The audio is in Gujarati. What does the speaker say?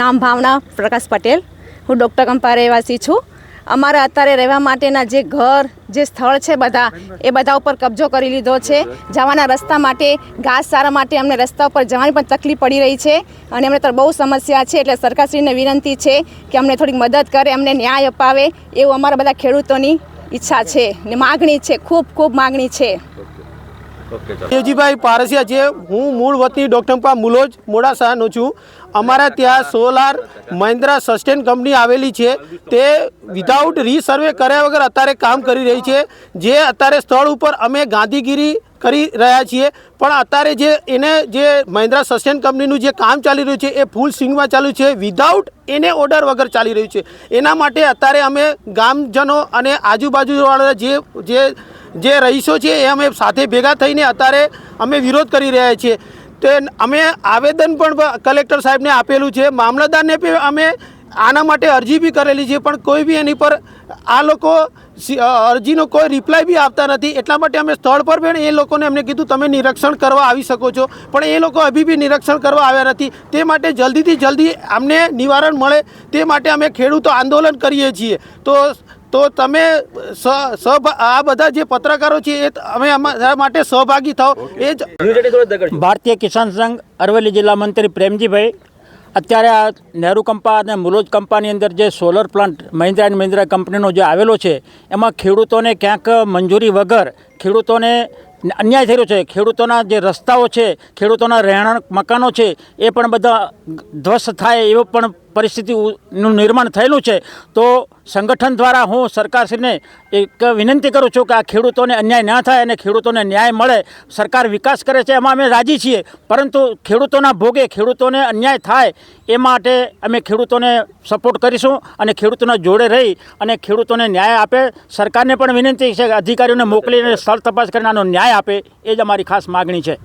નામ ભાવના પ્રકાશ પટેલ. હું ડૉક્ટર કંપા રહેવાસી છું. અમારે અત્યારે રહેવા માટેના જે ઘર, જે સ્થળ છે બધા, એ બધા ઉપર કબજો કરી લીધો છે. જવાના રસ્તા માટે, ઘાસ સારા માટે અમને રસ્તા ઉપર જવાની પણ તકલીફ પડી રહી છે. અને અમને તો બહુ સમસ્યા છે, એટલે સરકારશ્રીને વિનંતી છે કે અમને થોડીક મદદ કરે, અમને ન્યાય અપાવે, એવું અમારા બધા ખેડૂતોની ઈચ્છા છે ને માગણી છે, ખૂબ ખૂબ માગણી છે. દેવજીભાઈ પારસિયા છે. હું મૂળ વતની ડોક્ટરપા મુલોજ મોડાસાનો છું. અમારા ત્યાં સોલાર મહિન્દ્રા સસ્ટેન કંપની આવેલી છે. તે વિધાઉટ રીસર્વે કર્યા વગર અત્યારે કામ કરી રહી છે. જે અત્યારે સ્થળ ઉપર અમે ગાંધીગીરી કરી રહ્યા છીએ. પણ અત્યારે જે એને જે મહિન્દ્રા સસ્ટેન કંપનીનું જે કામ ચાલી રહ્યું છે, એ ફૂલ સ્વિંગમાં ચાલુ છે. વિધાઉટ એને ઓર્ડર વગર ચાલી રહ્યું છે. એના માટે અત્યારે અમે ગામજનો અને આજુબાજુવાળા જે જે જે રહીશો છે એ અમે સાથે ભેગા થઈને અત્યારે અમે વિરોધ કરી રહ્યા છીએ. તે અમે આવેદન પણ કલેક્ટર સાહેબને આપેલું છે. મામલતદારને પણ અમે આના માટે અરજી બી કરેલી છે, પણ કોઈ બી એની પર આ લોકો અરજીનો કોઈ રિપ્લાય બી આપતા નથી. એટલા માટે અમે સ્થળ પર પણ એ લોકોને અમને કીધું, તમે નિરીક્ષણ કરવા આવી શકો છો. પણ એ લોકો હજી બી નિરીક્ષણ કરવા આવ્યા નથી. તે માટે જલ્દીથી જલ્દી અમને નિવારણ મળે. તે માટે અમે ખેડૂતો આંદોલન કરીએ છીએ. તો તો તમે આ બધા જે પત્રકારો છે એ અમે અમારા માટે સહભાગી થાઓ. એ જ ભારતીય કિસાન સંઘ અરવલ્લી જિલ્લા મંત્રી પ્રેમજીભાઈ અત્યારે આ નહેરુ કંપા અને મુલોજ કંપાની અંદર જે solar plant Mahindra and Mahindra કંપનીનો જે આવેલો છે એમાં ખેડૂતોને ક્યાંક મંજૂરી વગર ખેડૂતોને અન્યાય થઈ રહ્યો છે. ખેડૂતોના જે રસ્તાઓ છે ખેડૂતોના રહેણાંક મકાનો છે એ પણ બધા ધ્વસ્ત થાય એવો પણ પરિસ્થિતિનું નિર્માણ થયેલું છે, તો સંગઠન દ્વારા હું સરકારશ્રીને એક વિનંતી કરું છું કે આ ખેડૂતોને અન્યાય ના થાય અને ખેડૂતોને ન્યાય મળે. સરકાર વિકાસ કરે છે એમાં અમે રાજી છીએ, પરંતુ ખેડૂતોના ભોગે ખેડૂતોને અન્યાય થાય એ માટે અમે ખેડૂતોને સપોર્ટ કરીશું અને ખેડૂતોના જોડે રહી અને ખેડૂતોને ન્યાય આપે. સરકારને પણ વિનંતી છે કે અધિકારીઓને મોકલીને સ્થળ તપાસ કરીને આનો ન્યાય આપે, એ જ અમારી ખાસ માગણી છે.